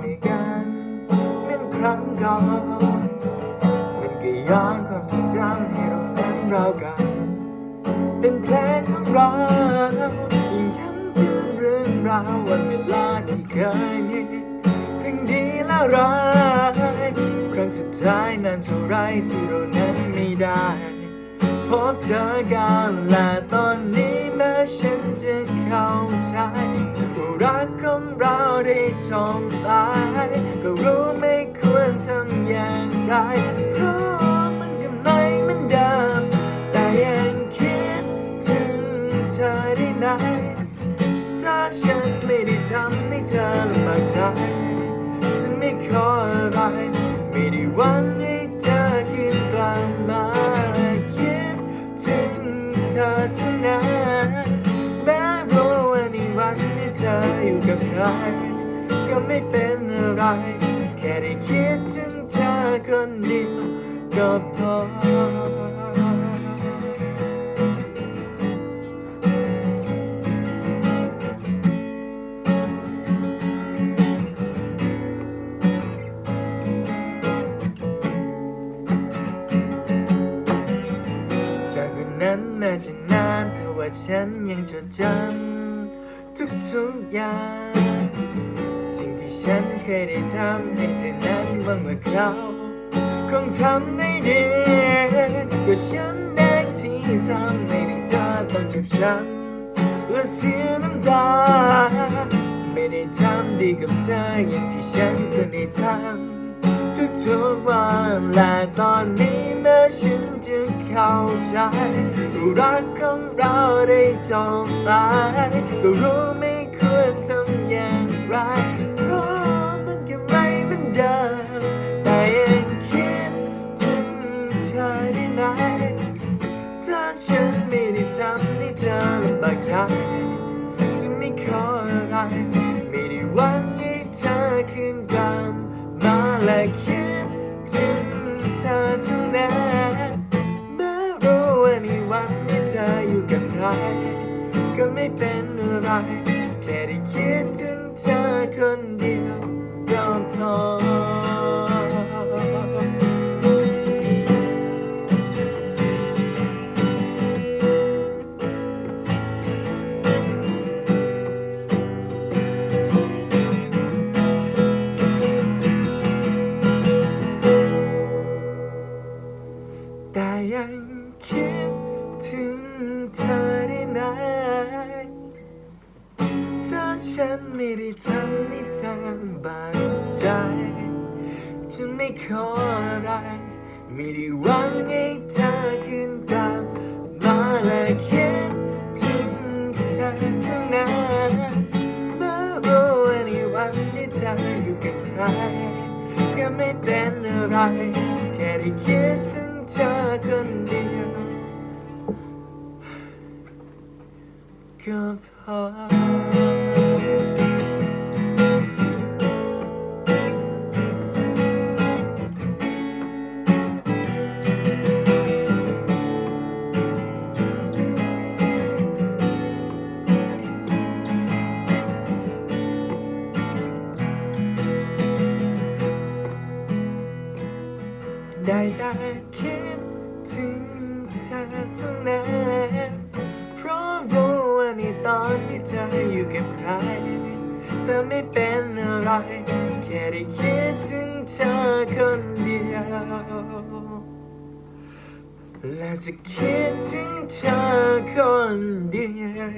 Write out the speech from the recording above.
ฟังให้กันเหมือนครั้งก่อนมันก็ย้อนความทรงจำให้เรานั้นเรากัน เป็นเพลงของเรายิ่งย้ำเตือนเรื่องราววันเวลาที่เคยมีทั้งดีและร้ายครั้งสุดท้ายนานเท่าไรที่เรานั้นไม่ได้พบเจอกันและตอนนี้แม้ฉันจะเข้า ได้จมตายก็รู้ไม่ควรทำอย่างไร เพราะมันยังไม่เหมือนเดิมแต่ยังคิดถึงเธอได้ไหมถ้าฉันไม่ได้ทำให้เธอลำบากใจฉันไม่ขออะไร ไม่ได้หวังให้เธอคืนกลับมาและคิดถึงเธอเท่านั้นแม้รู้ว่าในวันที่เธออยู่กับใคร ก็ไม่เป็นอะไร แค่ได้คิดถึงเธอคนเดียวก็พอจากวันนั้นแม้จะนานแต่ว่าฉันยังจดจำทุกๆอย่าง ฉันเคยได้ทำให้เธอนั้นหวังว่าเขาคงทำได้ดีก็ฉันเองที่ทำให้เธอต้องเจ็บช้ำและเสียน้ำตา ไม่ได้ทำดีกับเธออย่างที่ฉันเคยได้ทำทุกๆวันและตอนนี้แม้ฉันจะเข้าใจรักของเราได้จบตายก็รู้ไม่ควรทำอย่างไร ลำบากใจจะไม่ขออะไร ไม่ได้หวังให้เธอคืนกลับมาและคิดถึงเธอเท่านั้นแม้รู้ว่าในวันที่เธออยู่กับใคร ก็ไม่เป็นอะไร แค่ได้คิดถึงเธอคนเดียว ฉันไม่ได้ทำให้เธอบาดใจจะไม่ขออะไร ไม่ได้หวังให้เธอคืนกลับมาและคิดถึงเธอเท่านั้นแม้รู้ว่าในวันที่เธออยู่กับใครก็ไม่เป็นอะไร แค่ได้คิดถึงเธอคนเดียว ก็พอ ได้แต่คิดถึงเธอเท่านั้นเพราะรู้ว่าในตอนที่เธออยู่กับใครแต่ไม่เป็นอะไรแค่ได้คิดถึงเธอคนเดียวและจะคิดถึงเธอคนเดียว